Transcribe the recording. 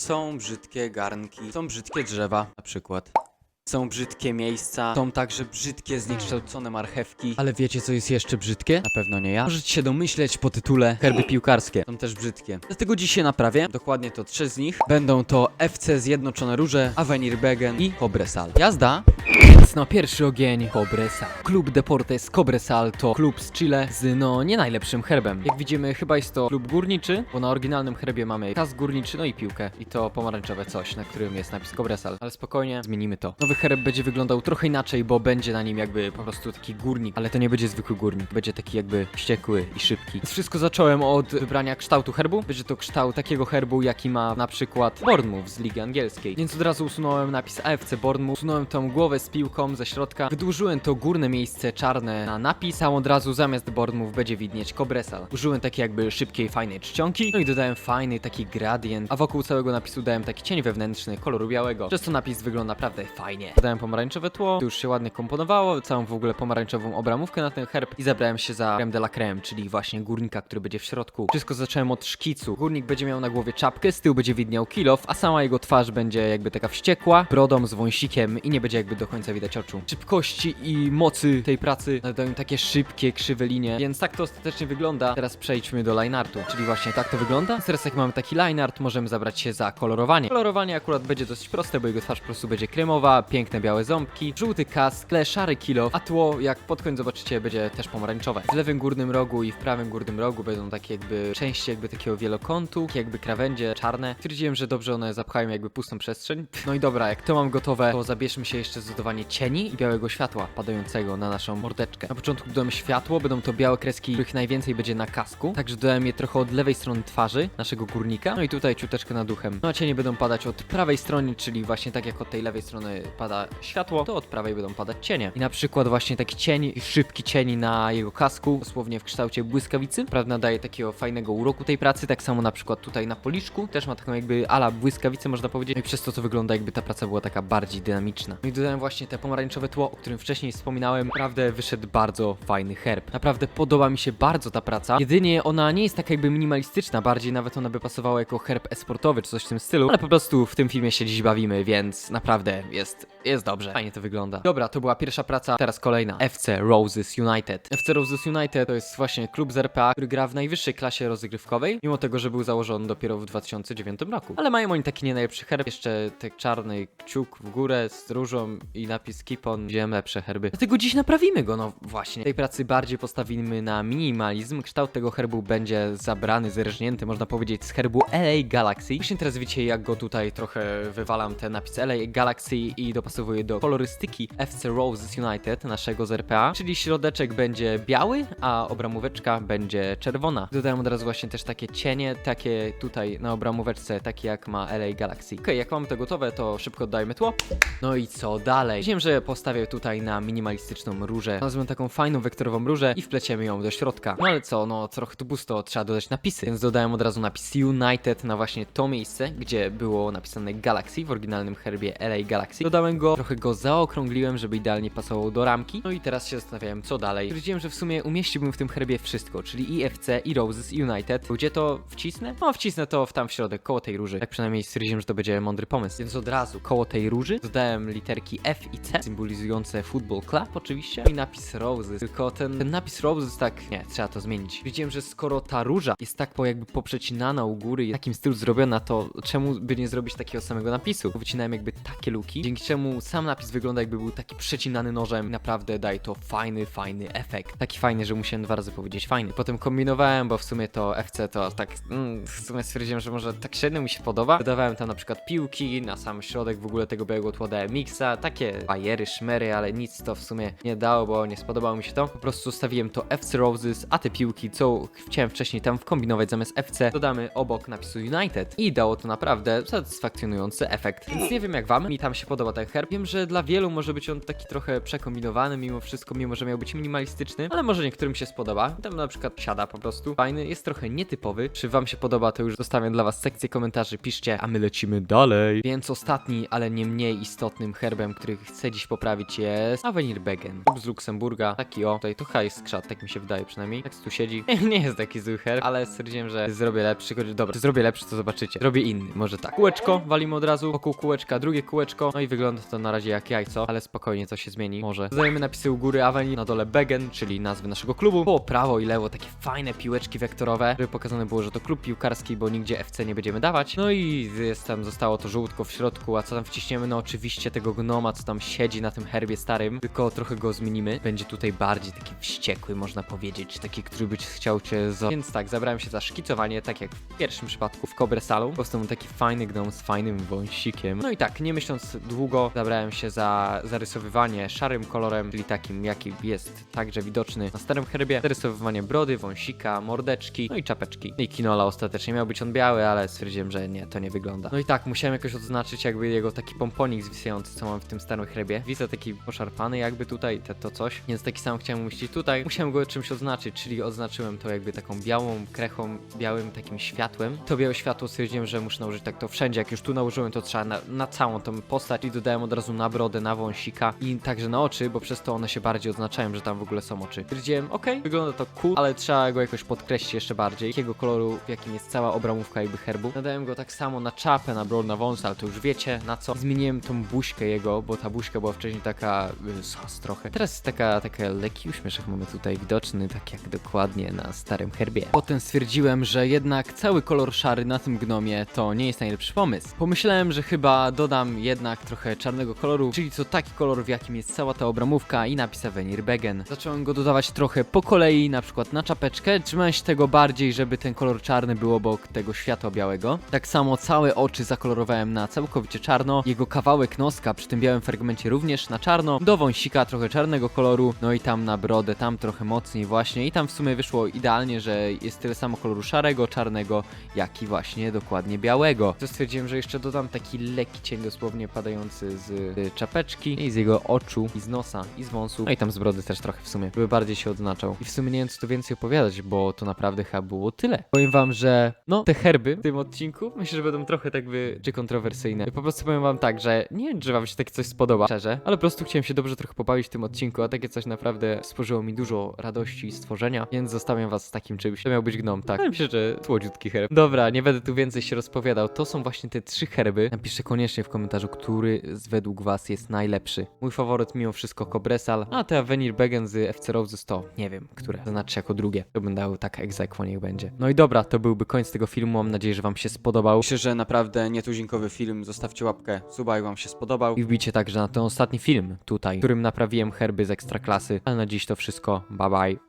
Są brzydkie garnki, są brzydkie drzewa, na przykład. Są brzydkie miejsca, są także brzydkie, zniekształcone marchewki. Ale wiecie, co jest jeszcze brzydkie? Na pewno nie ja. Możecie się domyśleć po tytule herby piłkarskie. Są też brzydkie. Dlatego dzisiaj naprawię. Dokładnie to trzy z nich. Będą to FC Zjednoczone Róże, Avenir Begen i Cobresal. Jazda! Więc no pierwszy ogień Cobresal. Klub Deportes Cobresal to klub z Chile z no nie najlepszym herbem. Jak widzimy chyba jest to klub górniczy, bo na oryginalnym herbie mamy kas górniczy, no i piłkę. I to pomarańczowe coś, na którym jest napis Cobresal. Ale spokojnie, zmienimy to. Nowy herb będzie wyglądał trochę inaczej, bo będzie na nim jakby po prostu taki górnik, ale to nie będzie zwykły górnik. Będzie taki jakby wściekły i szybki. Wszystko zacząłem od wybrania kształtu herbu. Będzie to kształt takiego herbu, jaki ma na przykład Bournemouth z Ligi Angielskiej. Więc od razu usunąłem napis AFC Bournemouth, usunąłem tą głowę z piłką ze środka, wydłużyłem to górne miejsce czarne na napis, a od razu zamiast Bournemouth będzie widnieć Cobresal. Użyłem takiej jakby szybkiej, fajnej czcionki, no i dodałem fajny taki gradient, a wokół całego napisu dałem taki cień wewnętrzny koloru białego, przez to napis wygląda naprawdę fajnie. Dodałem pomarańczowe tło, to już się ładnie komponowało, całą w ogóle pomarańczową obramówkę na ten herb i zabrałem się za creme de la creme, czyli właśnie górnika, który będzie w środku. Wszystko zacząłem od szkicu. Górnik będzie miał na głowie czapkę, z tyłu będzie widniał kilof, a sama jego twarz będzie jakby taka wściekła, brodą z wąsikiem i nie będzie jakby do końca widać oczu. Szybkości i mocy tej pracy nadają takie szybkie, krzywe linie, więc tak to ostatecznie wygląda. Teraz przejdźmy do line artu, czyli właśnie tak to wygląda. Teraz jak mamy taki line art, możemy zabrać się za kolorowanie. Kolorowanie akurat będzie dosyć proste, bo jego twarz po prostu będzie kremowa, piękne białe ząbki, żółty kask, tle szary kilof, a tło, jak pod koniec zobaczycie, będzie też pomarańczowe. W lewym górnym rogu i w prawym górnym rogu będą takie jakby części jakby takiego wielokątu, jakby krawędzie czarne. Stwierdziłem, że dobrze one zapchają jakby pustą przestrzeń. No i dobra, jak to mam gotowe, to zabierzmy się jeszcze za dodawanie cieni i białego światła padającego na naszą mordeczkę. Na początku dodamy światło, będą to białe kreski, których najwięcej będzie na kasku, także dodałem je trochę od lewej strony twarzy naszego górnika, no i tutaj ciuteczkę nad duchem. No a cienie będą padać od prawej strony, czyli właśnie tak jak od tej lewej strony pada światło, to od prawej będą padać cienie. I na przykład właśnie taki cień, szybki cień na jego kasku, dosłownie w kształcie błyskawicy, prawda, daje takiego fajnego uroku tej pracy, tak samo na przykład tutaj na policzku, też ma taką jakby ala błyskawicę można powiedzieć, no i przez to to wygląda jakby ta praca była taka bardziej dynamiczna. No i dodałem właśnie te pomarańczowe tło, o którym wcześniej wspominałem, naprawdę wyszedł bardzo fajny herb. Naprawdę podoba mi się bardzo ta praca, jedynie ona nie jest taka jakby minimalistyczna, bardziej nawet ona by pasowała jako herb esportowy czy coś w tym stylu, ale po prostu w tym filmie się dziś bawimy, więc naprawdę jest, jest dobrze. Fajnie to wygląda. Dobra, to była pierwsza praca, teraz kolejna. FC Roses United. FC Roses United to jest właśnie klub z RPA, który gra w najwyższej klasie rozgrywkowej, mimo tego, że był założony dopiero w 2009 roku. Ale mają oni taki nie najlepszy herb, jeszcze ten czarny kciuk w górę z różą i napis Keep on, wziąłem lepsze herby. Dlatego dziś naprawimy go, no właśnie. W tej pracy bardziej postawimy na minimalizm. Kształt tego herbu będzie zabrany, zerżnięty, można powiedzieć, z herbu LA Galaxy. Właśnie teraz widzicie, jak go tutaj trochę wywalam ten napis LA Galaxy i dopasowuję do kolorystyki FC Roses United, naszego z RPA. Czyli środeczek będzie biały, a obramóweczka będzie czerwona. Dodałem od razu właśnie też takie cienie, takie tutaj na obramóweczce, takie jak ma LA Galaxy. Okej, jak mamy to gotowe, to szybko oddajmy tło. No i co dalej? Wiem, że postawię tutaj na minimalistyczną różę. Nazwę taką fajną wektorową różę i wpleciemy ją do środka. No ale co, no trochę tu pusto, trzeba dodać napisy. Więc dodałem od razu napis United na właśnie to miejsce, gdzie było napisane Galaxy w oryginalnym herbie LA Galaxy. Dodałem go, trochę go zaokrągliłem, żeby idealnie pasował do ramki. No i teraz się zastanawiałem, co dalej. Stwierdziłem, że w sumie umieściłbym w tym herbie wszystko, czyli i FC, i Roses, i United. Gdzie to wcisnę? No, wcisnę to w tam w środek, koło tej róży. Tak przynajmniej stwierdziłem, że to będzie mądry pomysł. Więc od razu koło tej róży dodałem literki F i C, symbolizujące Football Club oczywiście, i napis Roses. Tylko ten, ten napis Roses tak, nie, trzeba to zmienić. Wiedziałem, że skoro ta róża jest tak po jakby poprzecinana u góry i w takim stylu zrobiona, to czemu by nie zrobić takiego samego napisu? Wycinałem jakby takie luki, dzięki czemu sam napis wygląda jakby był taki przecinany nożem. Naprawdę daje to fajny, fajny efekt. Taki fajny, że musiałem dwa razy powiedzieć fajny. Potem kombinowałem, bo w sumie to FC to tak, mm, w sumie stwierdziłem, że może tak średnio mi się podoba. Dodawałem tam na przykład piłki, na sam środek w ogóle tego białego tła dałem mixa, takie bajery, szmery, ale nic to w sumie nie dało, bo nie spodobało mi się to. Po prostu stawiłem to FC Roses, a te piłki, co chciałem wcześniej tam wkombinować zamiast FC, dodamy obok napisu United i dało to naprawdę satysfakcjonujący efekt. Więc nie wiem jak wam, mi tam się podoba ten herb. Wiem, że dla wielu może być on taki trochę przekombinowany mimo wszystko, mimo że miał być minimalistyczny, ale może niektórym się spodoba. Tam na przykład siada po prostu. Fajny, jest trochę nietypowy. Czy wam się podoba, to już zostawiam dla was sekcję komentarzy, piszcie, a my lecimy dalej. Więc ostatni, ale nie mniej istotnym herbem, który chcę chcę dziś poprawić jest Avenir Begen. Klub z Luksemburga. Taki o, tutaj to jest skrzat, tak mi się wydaje przynajmniej. Tak tu siedzi. Nie jest taki zły herb, ale stwierdziłem, że zrobię lepszy. choć- Dobra, zrobię lepszy, to zobaczycie. Zrobię inny, może tak. Kółeczko, walimy od razu, wokół kółeczka, drugie kółeczko. No i wygląda to na razie jak jajco, ale spokojnie to się zmieni, może. Dodajemy napisy u góry Avenir, na dole Begen, czyli nazwy naszego klubu. Po prawo i lewo takie fajne piłeczki wektorowe, żeby pokazane było, że to klub piłkarski, bo nigdzie FC nie będziemy dawać. No i jest tam, zostało to żółtko w środku, a co tam wciśniemy? No oczywiście tego gnoma, co tam siedzi na tym herbie starym, tylko trochę go zmienimy. Będzie tutaj bardziej taki wściekły, można powiedzieć, taki, który by chciał cię za... Więc tak, zabrałem się za szkicowanie, tak jak w pierwszym przypadku w Cobre Salon. Po prostu taki fajny gnom z fajnym wąsikiem. No i tak, nie myśląc długo, zabrałem się za zarysowywanie szarym kolorem, czyli takim, jaki jest także widoczny na starym herbie. Zarysowywanie brody, wąsika, mordeczki, no i czapeczki. I kinola ostatecznie miał być on biały, ale stwierdziłem, że nie, to nie wygląda. No i tak, musiałem jakoś odznaczyć jakby jego taki pomponik zwisający, co mam w tym starym herbie. Widzę taki poszarpany jakby tutaj, te, to coś, więc taki sam chciałem umieścić tutaj. Musiałem go czymś odznaczyć, czyli odznaczyłem to jakby taką białą krechą, białym takim światłem. To białe światło stwierdziłem, że muszę nałożyć tak to wszędzie. Jak już tu nałożyłem, to trzeba na, na całą tą postać i dodałem od razu na brodę, na wąsika i także na oczy, bo przez to one się bardziej odznaczają, że tam w ogóle są oczy. Stwierdziłem, okej, wygląda to cool, ale trzeba go jakoś podkreślić jeszcze bardziej. Jakiego koloru, w jakim jest cała obramówka jakby herbu. Nadałem go tak samo na czapę, na brodę, na wąs, ale to już wiecie na co. Zmieniłem tą buźkę jego, bo ta buźka była wcześniej taka y, trochę. Teraz jest taka, taka lekki uśmieszek mamy tutaj widoczny, tak jak dokładnie na starym herbie. Potem stwierdziłem, że jednak cały kolor szary na tym gnomie to nie jest najlepszy pomysł. Pomyślałem, że chyba dodam jednak trochę czarnego koloru, czyli to taki kolor, w jakim jest cała ta obramówka i napis Avenir Begen. Zacząłem go dodawać trochę po kolei, na przykład na czapeczkę. Trzymałem się tego bardziej, żeby ten kolor czarny był obok tego światła białego. Tak samo całe oczy zakolorowałem na całkowicie czarno. Jego kawałek noska przy tym białym fragmencie również na czarno. Do wąsika trochę czarnego koloru, no i tam na brodę, tam trochę mocniej właśnie. I tam w sumie wyszło idealnie, że jest tyle samo koloru szarego, czarnego, jak i właśnie dokładnie białego. To stwierdziłem, że jeszcze dodam taki lekki cień dosłownie padający z y, czapeczki i z jego oczu, i z nosa, i z wąsu. No i tam z brody też trochę w sumie, żeby bardziej się odznaczał. I w sumie nie wiem co tu więcej opowiadać, bo to naprawdę chyba było tyle. Powiem wam, że no, te herby w tym odcinku myślę, że będą trochę tak by, czy kontrowersyjne. Po prostu powiem wam tak, że nie wiem, czy wam się takie coś spodoba, szczerze, ale po prostu chciałem się dobrze trochę pobawić w tym odcinku, a takie coś naprawdę stworzyło mi dużo radości i stworzenia, więc zostawiam was z takim czymś. To miał być gnom, tak. Ale myślę, że słodziutki herb. Dobra, nie będę tu więcej się rozpowiadał. To są właśnie te trzy herby. Napiszcie koniecznie w komentarzu, który z według was jest najlepszy. Mój faworyt mimo wszystko Kobresal, a te Avenir Begen z FC Roses to nie wiem, które. Znaczy jako drugie. To będę dał tak egzekwo niech będzie. No i dobra, to byłby koniec tego filmu. Mam nadzieję, że wam się spodobał. Myślę, że naprawdę nietuzinkowy film. Zostawcie łapkę, suba, jak wam się spodobał. I wbijcie także na ten ostatni film tutaj, którym naprawiłem herby z ekstraklasy. Ale na dziś to wszystko. Bye bye.